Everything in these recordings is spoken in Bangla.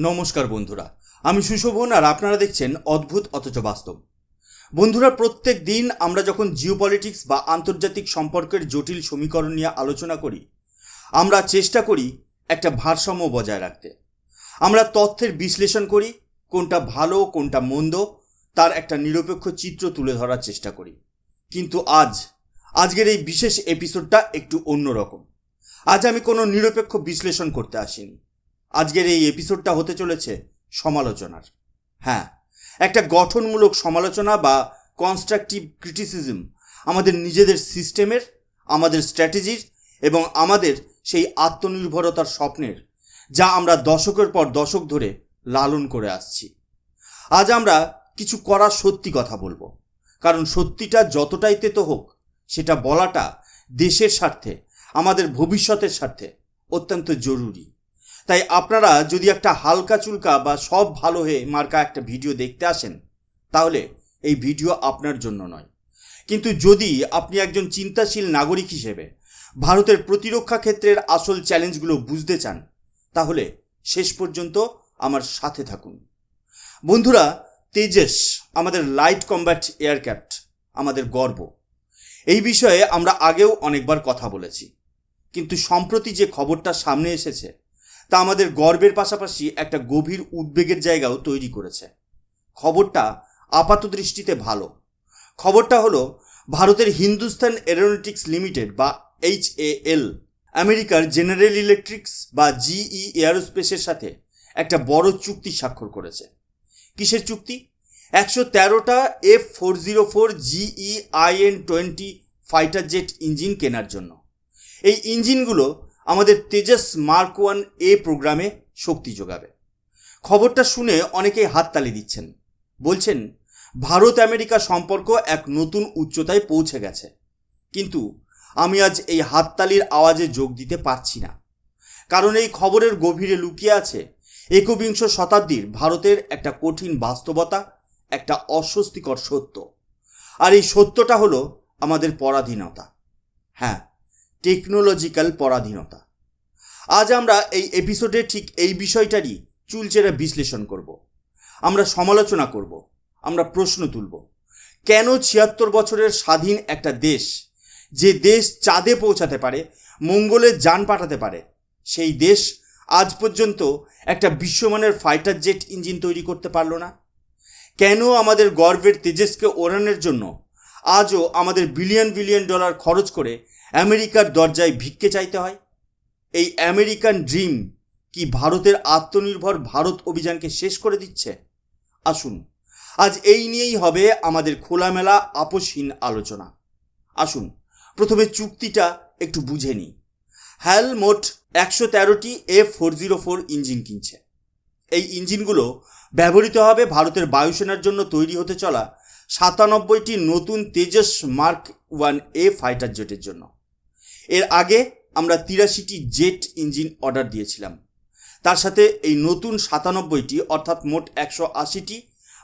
নমস্কার বন্ধুরা, আমি সুশোভন আর আপনারা দেখছেন অদ্ভুত অথচ বাস্তব। বন্ধুরা, প্রত্যেক দিন আমরা যখন জিওপলিটিক্স বা আন্তর্জাতিক সম্পর্কের জটিল সমীকরণ নিয়ে আলোচনা করি, আমরা চেষ্টা করি একটা ভারসাম্য বজায় রাখতে। আমরা তথ্যের বিশ্লেষণ করি, কোনটা ভালো, কোনটা মন্দ, তার একটা নিরপেক্ষ চিত্র তুলে ধরার চেষ্টা করি। কিন্তু আজ, আজকের এই বিশেষ এপিসোডটা একটু অন্যরকম। আজ আমি কোনো নিরপেক্ষ বিশ্লেষণ করতে আসিনি। আজকের এই এপিসোডটা হতে চলেছে সমালোচনার। হ্যাঁ একটা গঠনমূলক সমালোচনা বা কনস্ট্রাকটিভ ক্রিটিসিজম আমাদের নিজেদের সিস্টেমের আমাদের স্ট্র্যাটেজির এবং আমাদের সেই আত্মনির্ভরতার স্বপ্নের, যা আমরা দশকের পর দশক ধরে লালন করে আসছি। আজ আমরা কিছু করা সত্যি কথা বলব। কারণ সত্যিটা যতটাই তেতো হোক, সেটা বলাটা দেশের স্বার্থে, আমাদের ভবিষ্যতের স্বার্থে অত্যন্ত জরুরি। তাই আপনারা যদি একটা হালকা চুলকা বা সব ভালো হয়ে মার্কা একটা ভিডিও দেখতে আসেন, তাহলে এই ভিডিও আপনার জন্য নয়। কিন্তু যদি আপনি একজন চিন্তাশীল নাগরিক হিসেবে ভারতের প্রতিরক্ষা ক্ষেত্রের আসল চ্যালেঞ্জগুলো বুঝতে চান, তাহলে শেষ পর্যন্ত আমার সাথে থাকুন। বন্ধুরা, তেজস আমাদের লাইট কম্ব্যাট এয়ারক্রাফট আমাদের গর্ব। এই বিষয়ে আমরা আগেও অনেকবার কথা বলেছি। কিন্তু সম্প্রতি যে খবরটা সামনে এসেছে তা আমাদের গর্বের পাশাপাশি একটা গভীর উদ্বেগের জায়গাও তৈরি করেছে। খবরটা আপাত দৃষ্টিতে ভালো। খবরটা হলো, ভারতের হিন্দুস্তান এরোনটিক্স লিমিটেড বা এইচ এল, আমেরিকার জেনারেল ইলেকট্রিক্স বা জিই এয়ারোস্পেসের সাথে একটা বড় চুক্তি স্বাক্ষর করেছে। কিসের চুক্তি? একশো তেরোটা F four zero four GE IN twenty fighter jet engine কেনার জন্য। এই ইঞ্জিনগুলো আমাদের তেজস মার্ক ওয়ান এ প্রোগ্রামে শক্তি যোগাবে। খবরটা শুনে অনেকেই হাততালি দিচ্ছেন। বলছেন, ভারত আমেরিকা সম্পর্ক এক নতুন উচ্চতায় পৌঁছে গেছে। কিন্তু আমি আজ এই হাততালির আওয়াজে যোগ দিতে পারছি না। কারণ এই খবরের গভীরে লুকিয়ে আছে একবিংশ শতাব্দীর ভারতের একটা কঠিন বাস্তবতা, একটা অস্বস্তিকর সত্য। আর এই সত্যটা হলো আমাদের পরাধীনতা। হ্যাঁ টেকনোলজিক্যাল পরাধীনতা। আজ আমরা এই এপিসোডে ঠিক এই বিষয়টারই চুলচেরা বিশ্লেষণ করব। আমরা সমালোচনা করব, আমরা প্রশ্ন তুলব, কেন ছিয়াত্তর বছরের স্বাধীন একটা দেশ যে দেশ চাঁদে পৌঁছাতে পারে, মঙ্গলে যান পাঠাতে পারে, সেই দেশ আজ পর্যন্ত একটা বিশ্বমানের ফাইটার জেট ইঞ্জিন তৈরি করতে পারল না? কেন আমাদের গর্বের তেজসকে ওড়ানোর জন্য আজও আমাদের বিলিয়ন বিলিয়ন ডলার খরচ করে আমেরিকার দরজায় ভিক্ষে চাইতে হয়? এই আমেরিকান ড্রিম কি ভারতের আত্মনির্ভর ভারত অভিযানকে শেষ করে দিচ্ছে? আসুন, আজ এই নিয়েই হবে আমাদের খোলামেলা আপোষহীন আলোচনা। আসুন, প্রথমে চুক্তিটা একটু বুঝে নিই। হ্যাল মোট একশো তেরোটি A four zero four engine কিনছে। এই ইঞ্জিনগুলো ব্যবহৃত হবে ভারতের বায়ুসেনার জন্য তৈরি হতে চলা সাতানব্বইটি নতুন Tejas mark one A fighter জেটের জন্য। এর আগে আমরা তিরাশিটি জেট ইঞ্জিন অর্ডার দিয়েছিলাম। তার সাথে এই নতুন সাতানব্বইটি, অর্থাৎ মোট একশো আশিটি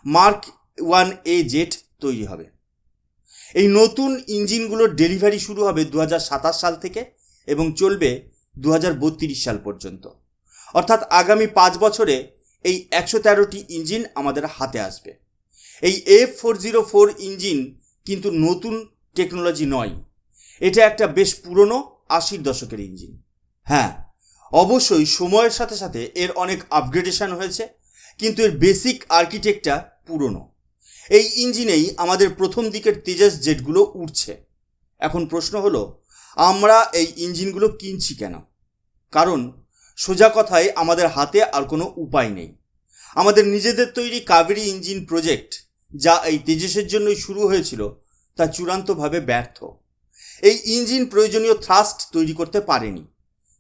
মার্ক ওয়ান এ জেট তৈরি হবে। এই নতুন ইঞ্জিনগুলোর ডেলিভারি শুরু হবে দু হাজার সাতাশ সাল থেকে এবং চলবে দু হাজার বত্রিশ সাল পর্যন্ত। অর্থাৎ আগামী পাঁচ বছরে এই একশো তেরোটি ইঞ্জিন আমাদের হাতে আসবে। এই F four zero four engine কিন্তু নতুন টেকনোলজি নয়। এটা একটা বেশ পুরনো আশির দশকের ইঞ্জিন। হ্যাঁ অবশ্যই সময়ের সাথে সাথে এর অনেক আপগ্রেডেশন হয়েছে, কিন্তু এর বেসিক আর্কিটেকটা পুরনো। এই ইঞ্জিনেই আমাদের প্রথম দিকের তেজাস জেটগুলো উঠছে এখন প্রশ্ন হলো, আমরা এই ইঞ্জিনগুলো কিনছি কেন? কারণ সোজা কথায় আমাদের হাতে আর কোনো উপায় নেই। আমাদের নিজেদের তৈরি কাবেরি ইঞ্জিন প্রজেক্ট যা এই তেজসের জন্যই শুরু হয়েছিল, তা চূড়ান্তভাবে ব্যর্থ। এই ইঞ্জিন প্রয়োজনীয় থ্রাস্ট তৈরি করতে পারেনি।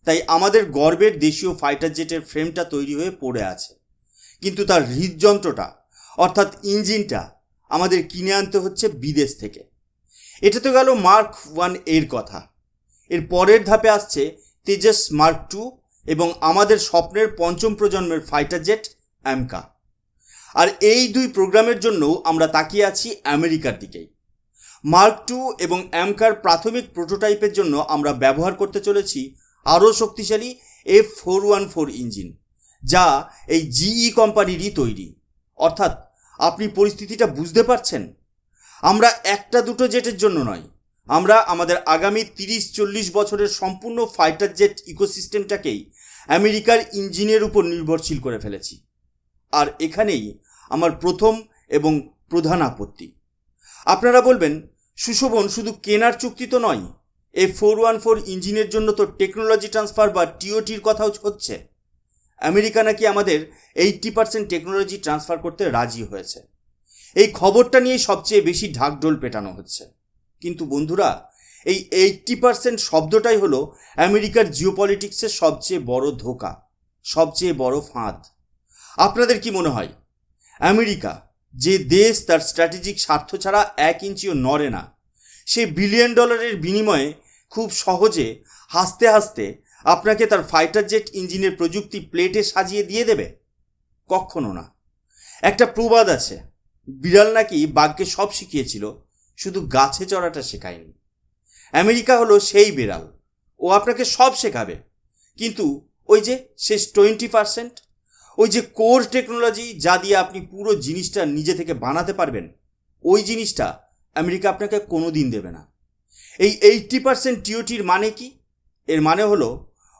তাই আমাদের গর্বের দেশীয় ফাইটার জেটের ফ্রেমটা তৈরি হয়ে পড়ে আছে। কিন্তু তার হৃদযন্ত্রটা, অর্থাৎ ইঞ্জিনটা, আমাদের কিনে আনতে হচ্ছে বিদেশ থেকে। এটা তো গেল মার্ক ওয়ানের কথা। এর পরের ধাপে আসছে তেজস মার্ক টু এবং আমাদের স্বপ্নের পঞ্চম প্রজন্মের ফাইটার জেট অ্যামকা আর এই দুই প্রোগ্রামের জন্যও আমরা তাকিয়ে আছি আমেরিকার দিকেই। মার্ক টু এবং অ্যামকার প্রাথমিক প্রোটোটাইপের জন্য আমরা ব্যবহার করতে চলেছি আরও শক্তিশালী F four one four engine যা এই জিই কোম্পানিরই তৈরি। অর্থাৎ আপনি পরিস্থিতিটা বুঝতে পারছেন? আমরা একটা দুটো জেটের জন্য নয়, আমরা আমাদের আগামী তিরিশ চল্লিশ বছরের সম্পূর্ণ ফাইটার জেট ইকোসিস্টেমটাকেই আমেরিকার ইঞ্জিনের উপর নির্ভরশীল করে ফেলেছি। আর এখানেই আমার প্রথম এবং প্রধান আপত্তি। আপনারা বলবেন সুশোভন শুধু কেনার চুক্তি তো নয় এ ফোর ওয়ান ফোর ইঞ্জিনের জন্য তো টেকনোলজি ট্রান্সফার বা টিওটির কথাও হচ্ছে। আমেরিকা নাকি আমাদের এইট্টি পার্সেন্ট টেকনোলজি ট্রান্সফার করতে রাজি হয়েছে। এই খবরটা নিয়ে সবচেয়ে বেশি ঢাকঢোল পেটানো হচ্ছে। কিন্তু বন্ধুরা, এই এইট্টি পার্সেন্ট শব্দটাই হলো আমেরিকার জিওপলিটিক্সের সবচেয়ে বড় ধোকা, সবচেয়ে বড় ফাঁদ। আপনাদের কি মনে হয়, আমেরিকা যে দেশ তার স্ট্র্যাটেজিক স্বার্থ ছাড়া এক ইঞ্চিও নড়ে না। সে বিলিয়ন ডলারের বিনিময়ে খুব সহজে হাসতে হাসতে আপনাকে তার ফাইটার জেট ইঞ্জিনের প্রযুক্তি প্লেটে সাজিয়ে দিয়ে দেবে? কখনো না। একটা প্রবাদ আছে। বিড়াল নাকি বাঘকে সব শিখিয়েছিল, শুধু গাছে চড়াটা শেখায়নি। আমেরিকা হলো সেই বিড়াল। ও আপনাকে সব শেখাবে। কিন্তু ওই যে শেষ টোয়েন্টি পার্সেন্ট ওই যে কোর টেকনোলজি যা দিয়ে আপনি পুরো জিনিসটা নিজে থেকে বানাতে পারবেন, ওই জিনিসটা আমেরিকা আপনাকে কোনো দিন দেবে না। এই এইটটি পার্সেন্ট টিওটির মানে কি? এর মানে হলো,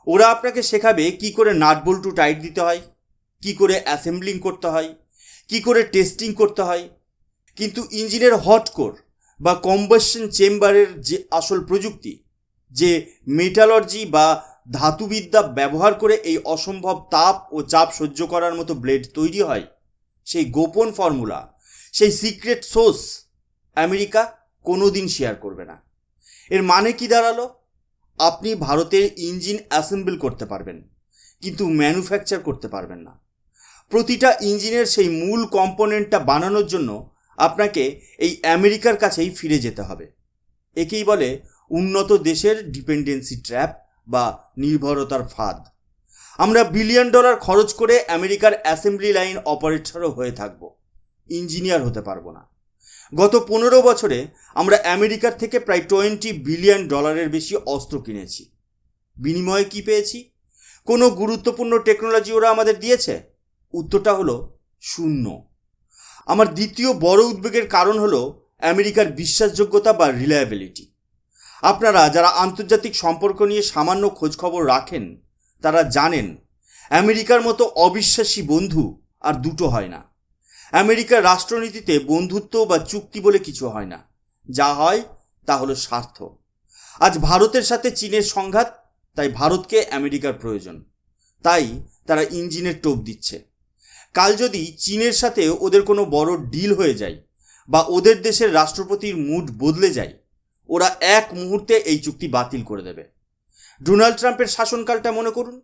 ওরা আপনাকে শেখাবে কি করে নাট বল্টু টাইট দিতে হয়, কি করে অ্যাসেম্বলিং করতে হয়, কি করে টেস্টিং করতে হয়। কিন্তু ইঞ্জিনের হট কোর বা কম্বাসন চেম্বারের যে আসল প্রযুক্তি, যে মেটালর্জি বা ধাতুবিদ্যা ব্যবহার করে এই অসম্ভব তাপ ও চাপ সহ্য করার মতো ব্লেড তৈরি হয়। সেই গোপন ফর্মুলা, সেই সিক্রেট সোর্স আমেরিকা কোনো দিন শেয়ার করবে না। এর মানে কি দাঁড়াল? আপনি ভারতের ইঞ্জিন অ্যাসেম্বল করতে পারবেন, কিন্তু ম্যানুফ্যাকচার করতে পারবেন না। প্রতিটা ইঞ্জিনের সেই মূল কম্পোনেন্টটা বানানোর জন্য আপনাকে এই আমেরিকার কাছেই ফিরে যেতে হবে। একেই বলে উন্নত দেশের ডিপেন্ডেন্সি ট্র্যাপ। বা নির্ভরতার ফাঁদ। আমরা বিলিয়ন ডলার খরচ করে আমেরিকার অ্যাসেম্বলি লাইন অপারেটরও হয়ে থাকব। ইঞ্জিনিয়ার হতে পারব না। গত পনেরো বছরে আমরা আমেরিকার থেকে প্রায় টোয়েন্টি বিলিয়ন ডলারের বেশি অস্ত্র কিনেছি। বিনিময়ে কি পেয়েছি? কোনো গুরুত্বপূর্ণ টেকনোলজি ওরা আমাদের দিয়েছে? উত্তরটা হলো শূন্য। আমার দ্বিতীয় বড় উদ্বেগের কারণ হলো আমেরিকার বিশ্বাসযোগ্যতা বা রিলায়াবিলিটি আপনারা যারা আন্তর্জাতিক সম্পর্ক নিয়ে সামান্য খোঁজখবর রাখেন, তারা জানেন, আমেরিকার মতো অবিশ্বাসী বন্ধু আর দুটো হয় না। আমেরিকার রাষ্ট্রনীতিতে বন্ধুত্ব বা চুক্তি বলে কিছু হয় না। যা হয়, তা হলো স্বার্থ। আজ ভারতের সাথে চীনের সংঘাত, তাই ভারতকে আমেরিকার প্রয়োজন। তাই তারা ইঞ্জিনের টোপ দিচ্ছে। কাল যদি চীনের সাথে ওদের কোনো বড় ডিল হয়ে যায় বা ওদের দেশের রাষ্ট্রপতির মুড বদলে যায় ওরা এক মুহূর্তে এই চুক্তি বাতিল করে দেবে। ডোনাল্ড ট্রাম্পের শাসনকালটা মনে করুন।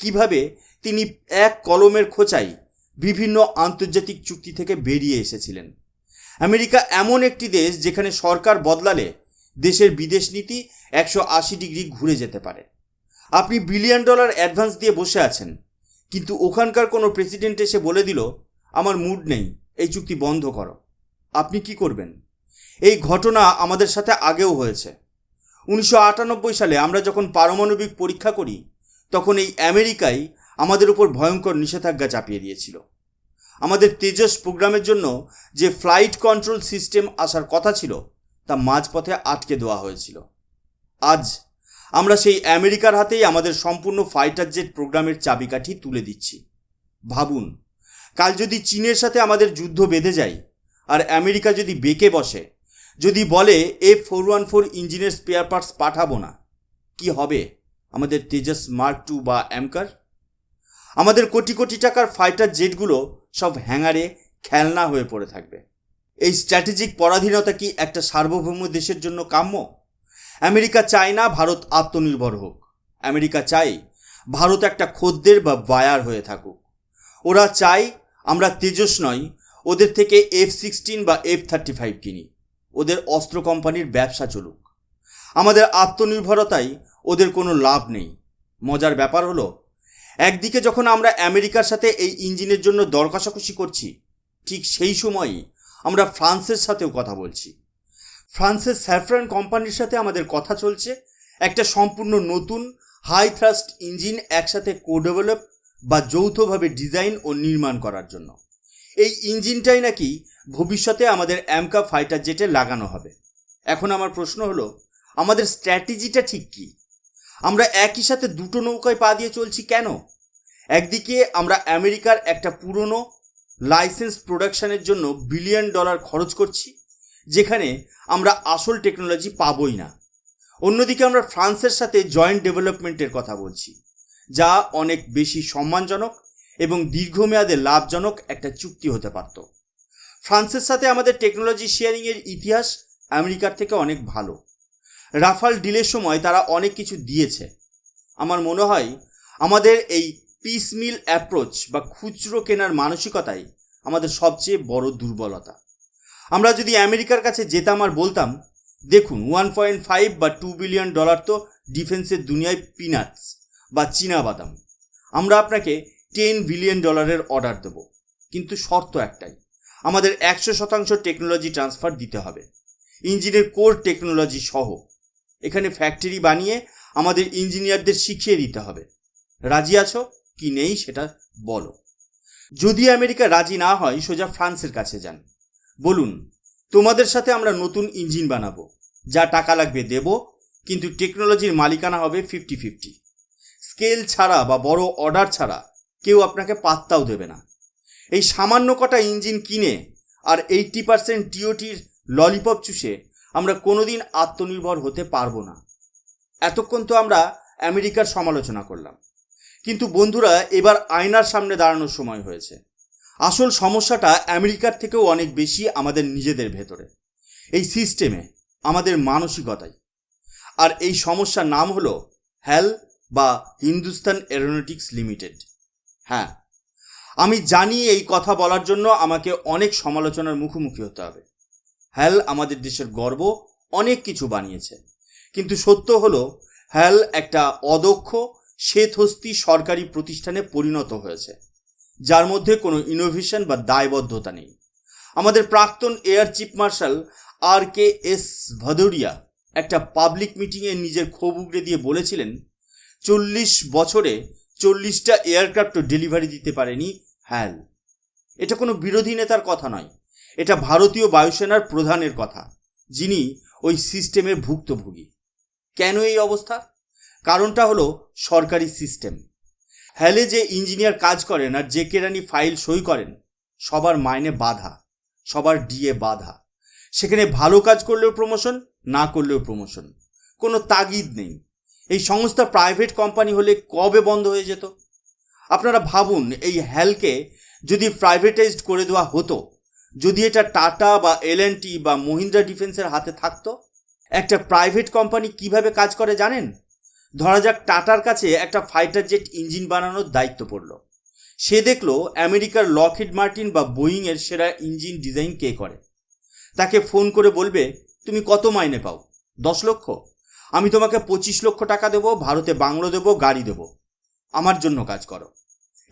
কীভাবে তিনি এক কলমের খোঁচাই বিভিন্ন আন্তর্জাতিক চুক্তি থেকে বেরিয়ে এসেছিলেন। আমেরিকা এমন একটি দেশ যেখানে সরকার বদলালে দেশের বিদেশ নীতি একশো আশি ডিগ্রি ঘুরে যেতে পারে। আপনি বিলিয়ন ডলার অ্যাডভান্স দিয়ে বসে আছেন, কিন্তু ওখানকার কোনো প্রেসিডেন্ট এসে বলে দিল, আমার মুড নেই, এই চুক্তি বন্ধ করো। আপনি কি করবেন? এই ঘটনা আমাদের সাথে আগেও হয়েছে। উনিশশো আটানব্বই সালে আমরা যখন পারমাণবিক পরীক্ষা করি, তখন এই আমেরিকাই আমাদের উপর ভয়ঙ্কর নিষেধাজ্ঞা চাপিয়ে দিয়েছিল। আমাদের তেজস প্রোগ্রামের জন্য যে ফ্লাইট কন্ট্রোল সিস্টেম আসার কথা ছিল, তা মাঝপথে আটকে দেওয়া হয়েছিল। আজ আমরা সেই আমেরিকার হাতেই আমাদের সম্পূর্ণ ফাইটার জেট প্রোগ্রামের চাবিকাঠি তুলে দিচ্ছি। ভাবুন, কাল যদি চীনের সাথে আমাদের যুদ্ধ বেঁধে যায় আর আমেরিকা যদি বেঁকে বসে, যদি বলে, এ ফোর ওয়ান ফোর ইঞ্জিনের স্পেয়ার পার্টস পাঠাবো না। কি হবে? আমাদের তেজাস মার্ক টু বা অ্যামকার আমাদের কোটি কোটি টাকার ফাইটার জেটগুলো সব হ্যাঙ্গারে, খেলনা হয়ে পড়ে থাকবে। এই স্ট্র্যাটেজিক পরাধীনতা কি একটা সার্বভৌম দেশের জন্য কাম্য? আমেরিকা চায় না ভারত আত্মনির্ভর হোক। আমেরিকা চাই ভারত একটা খদ্দের বা বায়ার হয়ে থাকুক। ওরা চাই আমরা তেজস নয় ওদের থেকে এফ সিক্সটিন বা এফ থার্টি ফাইভ কিনি। ওদের অস্ত্র কোম্পানির ব্যবসা চলুক। আমাদের আত্মনির্ভরতায় ওদের কোনো লাভ নেই। মজার ব্যাপার হলো, একদিকে যখন আমরা আমেরিকার সাথে এই ইঞ্জিনের জন্য দর কষাকষি করছি, ঠিক সেই সময়ই আমরা ফ্রান্সের সাথেও কথা বলছি। ফ্রান্সের স্যাফরান কোম্পানির সাথে আমাদের কথা চলছে, একটা সম্পূর্ণ নতুন হাই থ্রাস্ট ইঞ্জিন একসাথে কো ডেভেলপ বা যৌথভাবে ডিজাইন ও নির্মাণ করার জন্য। এই ইঞ্জিনটাই নাকি ভবিষ্যতে আমাদের অ্যামকা ফাইটার জেটে লাগানো হবে। এখন আমার প্রশ্ন হলো, আমাদের স্ট্র্যাটেজিটা ঠিক কি? আমরা একই সাথে দুটো নৌকায় পা দিয়ে চলছি কেন? একদিকে আমরা আমেরিকার একটা পুরনো লাইসেন্স প্রোডাকশানের জন্য বিলিয়ন ডলার খরচ করছি, যেখানে আমরা আসল টেকনোলজি পাবই না। অন্যদিকে আমরা ফ্রান্সের সাথে জয়েন্ট ডেভেলপমেন্টের কথা বলছি, যা অনেক বেশি সম্মানজনক এবং দীর্ঘমেয়াদে লাভজনক একটা চুক্তি হতে পারত। ফ্রান্সের সাথে আমাদের টেকনোলজি শেয়ারিংয়ের ইতিহাস আমেরিকার থেকে অনেক ভালো। রাফাল ডিলের সময় তারা অনেক কিছু দিয়েছে। আমার মনে হয় আমাদের এই পিস মিল অ্যাপ্রোচ বা খুচরো কেনার মানসিকতাই আমাদের সবচেয়ে বড় দুর্বলতা। আমরা যদি আমেরিকার কাছে যেতাম আর বলতাম, দেখুন ওয়ান পয়েন্ট ফাইভ বা টু বিলিয়ন ডলার তো ডিফেন্সের দুনিয়ায় পিনাটস বা চীনা বাদাম। আমরা আপনাকে টেন বিলিয়ন ডলারের অর্ডার দেব। কিন্তু শর্ত একটাই, আমাদের একশো শতাংশ টেকনোলজি ট্রান্সফার দিতে হবে। ইঞ্জিনের কোর টেকনোলজি সহ। এখানে ফ্যাক্টরি বানিয়ে আমাদের ইঞ্জিনিয়ারদের শিখিয়ে দিতে হবে। রাজি আছো কি নেই সেটা বলো। যদি আমেরিকা রাজি না হয়, সোজা ফ্রান্সের কাছে যান। বলুন, তোমাদের সাথে আমরা নতুন ইঞ্জিন বানাবো, যা টাকা লাগবে দেব, কিন্তু টেকনোলজির মালিকানা হবে ফিফটি ফিফটি স্কেল ছাড়া বা বড় অর্ডার ছাড়া কেউ আপনাকে পাত্তাও দেবে না। এই সামান্য কটা ইঞ্জিন কিনে আর এইটটি পার্সেন্ট টিওটির ললিপপ চুষে আমরা কোনোদিন আত্মনির্ভর হতে পারব না। এতক্ষণ তো আমরা আমেরিকার সমালোচনা করলাম। কিন্তু বন্ধুরা, এবার আয়নার সামনে দাঁড়ানোর সময় হয়েছে। আসল সমস্যাটা আমেরিকার থেকেও অনেক বেশি আমাদের নিজেদের ভেতরে। এই সিস্টেমে আমাদের মানসিকতায় আর এই সমস্যার নাম হলো হ্যাল বা হিন্দুস্তান এরোনটিক্স লিমিটেড হ্যাঁ। আমি জানি এই কথা বলার জন্য আমাকে অনেক সমালোচনার মুখোমুখি হতে হবে। হ্যাল আমাদের দেশের গর্ব, অনেক কিছু বানিয়েছে। কিন্তু সত্য হলো, হ্যাল একটা অদক্ষ, শ্বেতহস্তি সরকারি প্রতিষ্ঠানে পরিণত হয়েছে। যার মধ্যে কোনো ইনোভেশন বা দায়বদ্ধতা নেই। আমাদের প্রাক্তন air chief marshal R K S Bhadauria একটা পাবলিক মিটিংয়ে নিজের ক্ষোভ উগড়ে দিয়ে বলেছিলেন, চল্লিশ বছরে চল্লিশটা এয়ারক্রাফটও ডেলিভারি দিতে পারেনি হ্যাল। এটা কোনো বিরোধী নেতার কথা নয়। এটা ভারতীয় বায়ুসেনার প্রধানের কথা, যিনি ওই সিস্টেমের ভুক্তভোগী। কেন এই অবস্থা? কারণটা হলো সরকারি সিস্টেম। হ্যালে যে ইঞ্জিনিয়ার কাজ করেন আর যে কেরানি ফাইল সই করেন, সবার মাইনে বাধা, সবার ডিএ বাধা। সেখানে ভালো কাজ করলেও প্রমোশন না করলেও প্রমোশন কোনো তাগিদ নেই। এই সংস্থা প্রাইভেট কোম্পানি হলে কবে বন্ধ হয়ে যেত? আপনারা ভাবুন, এই হ্যালকে যদি প্রাইভেটাইজড করে দেওয়া হতো, যদি এটা টাটা বা এল বা মহিন্দ্রা ডিফেন্সের হাতে থাকতো, একটা প্রাইভেট কোম্পানি কীভাবে কাজ করে জানেন? ধরা যাক টাটার কাছে একটা ফাইটার জেট ইঞ্জিন বানানোর দায়িত্ব পড়ল। সে দেখল আমেরিকার লকহিড মার্টিন বা বোয়িংয়ের সেরা ইঞ্জিন ডিজাইন কে করে। তাকে ফোন করে বলবে, তুমি কত মাইনে পাও? দশ লক্ষ। আমি তোমাকে পঁচিশ লক্ষ টাকা দেবো, ভারতে বাংলো দেবো, গাড়ি দেবো। আমার জন্য কাজ করো।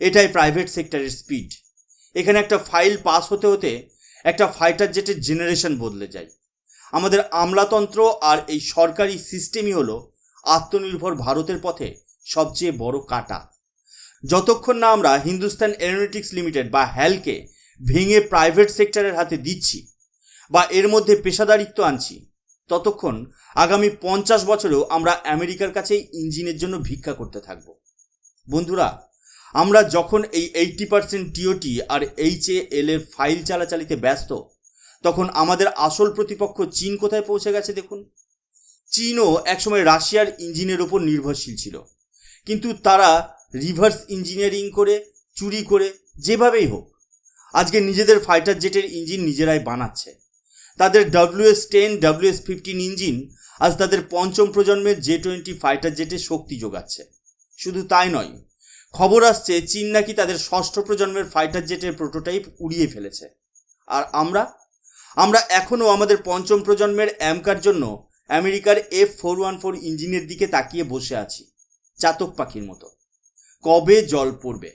এটাই প্রাইভেট সেক্টরের স্পিড এখানে একটা ফাইল পাস হতে হতে একটা ফাইটার জেটের জেনারেশন বদলে যায়। আমাদের আমলাতন্ত্র আর এই সরকারি সিস্টেমই হলো আত্মনির্ভর ভারতের পথে সবচেয়ে বড় কাটা। যতক্ষণ না আমরা হিন্দুস্তান এরোনটিক্স লিমিটেড বা হ্যালকে ভেঙে প্রাইভেট সেক্টরের হাতে দিচ্ছি বা এর মধ্যে পেশাদারিত্ব আনছি ততক্ষণ আগামী পঞ্চাশ বছরেও আমরা আমেরিকার কাছে ইঞ্জিনের জন্য ভিক্ষা করতে থাকব। বন্ধুরা, আমরা যখন এই এইটটি পার্সেন্ট টিওটি আর এইচ এ এল এর ফাইল চালাচালিতে ব্যস্ত, তখন আমাদের আসল প্রতিপক্ষ চীন কোথায় পৌঁছে গেছে দেখুন। চীনও একসময় রাশিয়ার ইঞ্জিনের ওপর নির্ভরশীল ছিল। কিন্তু তারা রিভার্স ইঞ্জিনিয়ারিং করে, চুরি করে, যেভাবেই হোক, আজকে নিজেদের ফাইটার জেটের ইঞ্জিন নিজেরাই বানাচ্ছে। তাদের WS ten WS fifteen engine আজ তাদের পঞ্চম প্রজন্মের জে টোয়েন্টি ফাইটার জেটে শক্তি যোগাচ্ছে। শুধু তাই নয়, খবর আসছে চীন নাকি তাদের ষষ্ঠ প্রজন্মের ফাইটার জেটের প্রোটোটাইপ উড়িয়ে ফেলেছে। আর আমরা? আমরা এখনও আমাদের পঞ্চম প্রজন্মের অ্যামকার জন্য আমেরিকার এফ ফোর ওয়ান ফোর ইঞ্জিনের দিকে তাকিয়ে বসে আছি, চাতক পাখির মতো। কবে জল পড়বে?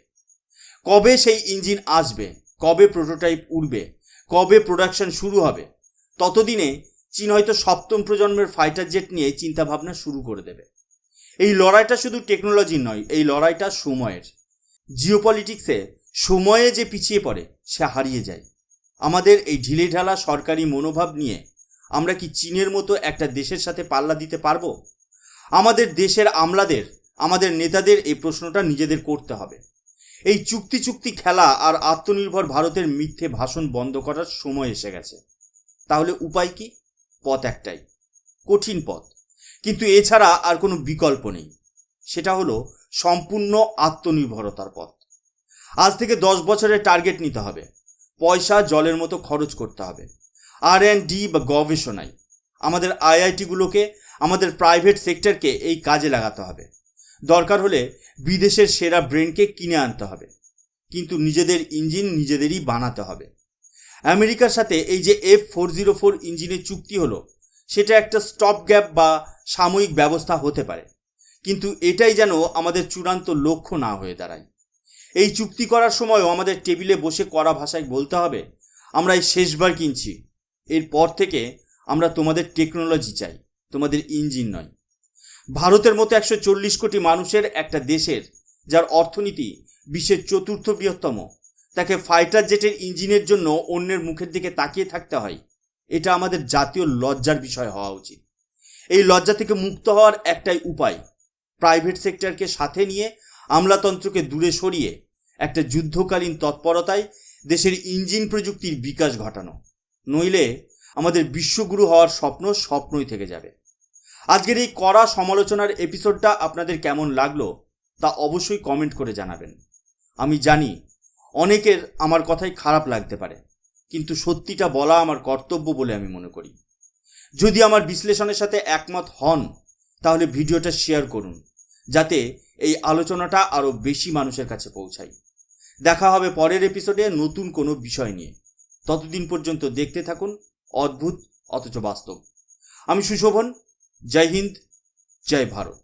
কবে সেই ইঞ্জিন আসবে? কবে প্রোটোটাইপ উড়বে? কবে প্রোডাকশন শুরু হবে? ততদিনে চীন হয়তো সপ্তম প্রজন্মের ফাইটার জেট নিয়ে চিন্তাভাবনা শুরু করে দেবে। এই লড়াইটা শুধু টেকনোলজির নয়, এই লড়াইটা সময়ের। জিওপলিটিক্সে সময়ে যে পিছিয়ে পড়ে, সে হারিয়ে যায়। আমাদের এই ঢিলেঢালা সরকারি মনোভাব নিয়ে আমরা কি চীনের মতো একটা দেশের সাথে পাল্লা দিতে পারব? আমাদের দেশের আমলাদের, আমাদের নেতাদের এই প্রশ্নটা নিজেদের করতে হবে। এই চুক্তি চুক্তি খেলা আর আত্মনির্ভর ভারতের মিথ্যে ভাষণ বন্ধ করার সময় এসে গেছে। তাহলে উপায় কি? পথ একটাই, কঠিন পথ। কিন্তু এছাড়া আর কোনো বিকল্প নেই। সেটা হলো সম্পূর্ণ আত্মনির্ভরতার পথ। আজ থেকে দশ বছরের টার্গেট নিতে হবে। পয়সা, জলের মতো খরচ করতে হবে। আর অ্যান্ড ডি বা গবেষণায় আমাদের আইআইটিগুলোকে আমাদের প্রাইভেট সেক্টরকে এই কাজে লাগাতে হবে। দরকার হলে বিদেশের সেরা ব্রেনকে কিনে আনতে হবে। কিন্তু নিজেদের ইঞ্জিন নিজেদেরই বানাতে হবে। আমেরিকার সাথে এই যে এফ ফোর জিরো ফোর ইঞ্জিনের চুক্তি হলো, সেটা একটা স্টপ গ্যাপ বা সাময়িক ব্যবস্থা হতে পারে। কিন্তু এটাই যেন আমাদের চূড়ান্ত লক্ষ্য না হয়ে দাঁড়ায়। এই চুক্তি করার সময়ও আমাদের টেবিলে বসে করা ভাষায় বলতে হবে, আমরা এই শেষবার কিনছি। এরপর থেকে আমরা তোমাদের টেকনোলজি চাই, তোমাদের ইঞ্জিন নয়। ভারতের মতো একশো চল্লিশ কোটি মানুষের একটা দেশের, যার অর্থনীতি বিশ্বের চতুর্থ বৃহত্তম তাকে ফাইটার জেটের ইঞ্জিনের জন্য অন্যের মুখের দিকে তাকিয়ে থাকতে হয়। এটা আমাদের জাতীয় লজ্জার বিষয় হওয়া উচিত। এই লজ্জা থেকে মুক্ত হওয়ার একটাই উপায় প্রাইভেট সেক্টরকে সাথে নিয়ে আমলাতন্ত্রকে দূরে সরিয়ে একটা যুদ্ধকালীন তৎপরতায় দেশের ইঞ্জিন প্রযুক্তির বিকাশ ঘটানো। নইলে আমাদের বিশ্বগুরু হওয়ার স্বপ্ন স্বপ্নই থেকে যাবে। আজকের এই কড়া সমালোচনার এপিসোডটা আপনাদের কেমন লাগল তা অবশ্যই কমেন্ট করে জানাবেন। আমি জানি অনেকের আমার কথাই খারাপ লাগতে পারে, কিন্তু সত্যিটা বলা আমার কর্তব্য বলে আমি মনে করি। যদি আমার বিশ্লেষণের সাথে একমত হন, তাহলে ভিডিওটা শেয়ার করুন, যাতে এই আলোচনাটা আরও বেশি মানুষের কাছে পৌঁছায়। দেখা হবে পরের এপিসোডে নতুন কোনো বিষয় নিয়ে। ততদিন পর্যন্ত দেখতে থাকুন, অদ্ভুত, অথচ বাস্তব। আমি সুশোভন, জয় হিন্দ, জয় ভারত।